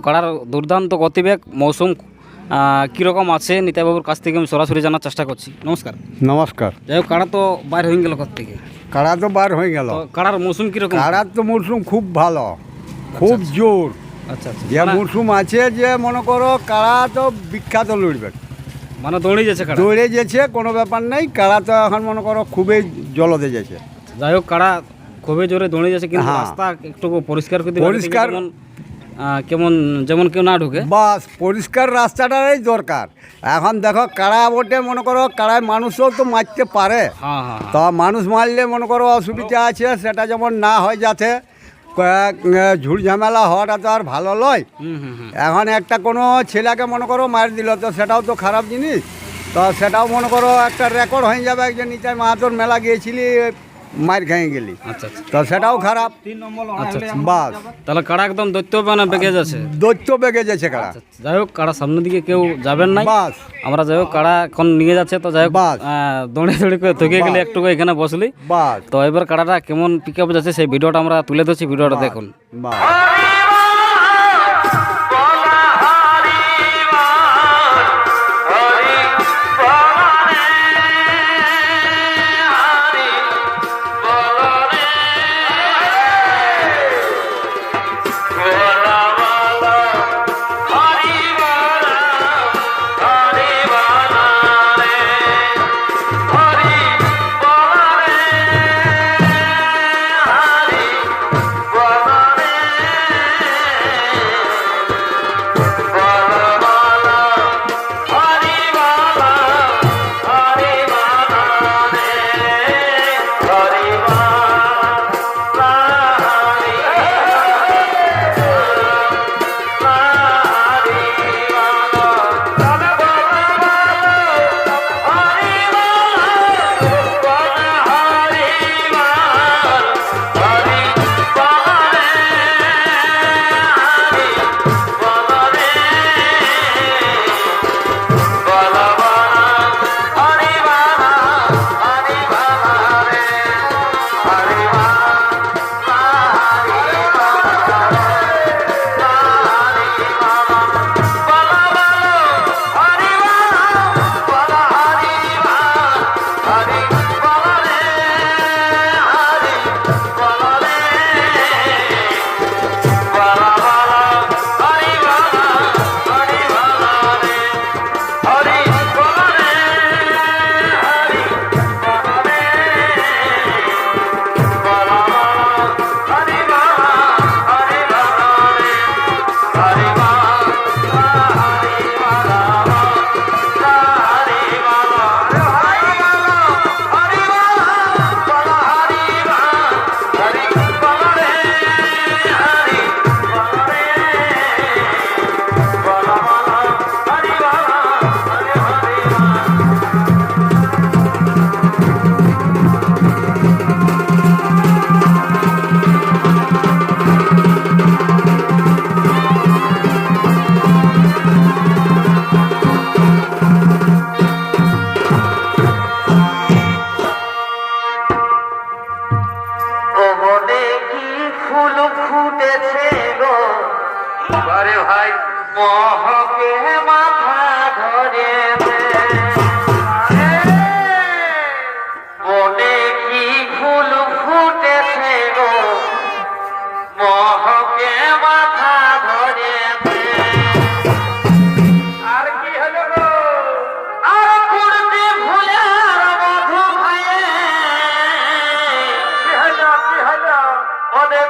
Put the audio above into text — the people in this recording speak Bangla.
তো কাড়ার দুর্দান্ত গতিবেগ মৌসুম কীরকম আছে নিতাইবাবুর কাছ থেকে আমি সরাসরি জানার চেষ্টা করছি। নমস্কার। নমস্কার। যাই হোক কাড়া তো বাইর হয়ে গেল কত থেকে? কাড়া তো বার হয়ে গেল। কাড়ার মৌসুম কীরকম? কাড়ার তো মরশুম খুব ভালো খুব জোর। আচ্ছা আচ্ছা। যে মানে- মরশুম আছে যে মনে করো কাড়া তো বিখ্যাত লড়বে। মানে দৌড়ে যাচ্ছে দৌড়ে যেছে কোনো ব্যাপার নেই কাড়া তো এখন মনে করো খুবই জলদে যেছে যাই হোক কাড়া খুবই জোরে দৌড়ে যাচ্ছে কিন্তু হ্যাঁ। রাস্তা একটু পরিষ্কার করে দিবে পরিষ্কার- কেমন যেমন কেউ না ঢুকে? বাস পরিষ্কার রাস্তাটাই দরকার। এখন দেখো কাড়া বটে মনে করো কাড়ায় মানুষও তো মারতে পারে। হ্যাঁ হ্যাঁ হ্যাঁ। তা মানুষ মারলে মনে করো অসুবিধা আছে সেটা যেমন না হয় যাতে ঝুট ঝামেলা হওয়াটা তো আর ভালো হুম এখন একটা কোনো ছেলেকে মনে করো মার দিল তো সেটাও তো খারাপ জিনিস। তো সেটাও মনে করো একটা রেকর্ড হয়ে যাবে একজন নিতাই মাহাতোর মেলা গিয়েছিলি মার খেয়ে গেলি। আচ্ছা আচ্ছা। তো সেটাও খারাপ। আচ্ছা আচ্ছা। বাস। তাহলে কাড়া একদম দৈত্য মানে বেগে যাচ্ছে? দৈত্য বেগে যাচ্ছে কারা? আচ্ছা, যাই হোক কাড়া সামনের দিকে কেউ যাবেন না বাস। আমরা যাই হোক কাড়া এখন নিয়ে যাচ্ছে তো যাই হোক বাস। দৌড়ে দৌড়ে করে থেকে গেলে একটু এখানে বসলি। বাস। তো এবার কাড়াটা কেমন পিক আপ যাচ্ছে সেই ভিডিওটা আমরা তুলে ধরছি ভিডিওটা দেখুন। বাস। ফুল ফুটেছে গো। ভাই মহকে ধরে অনেক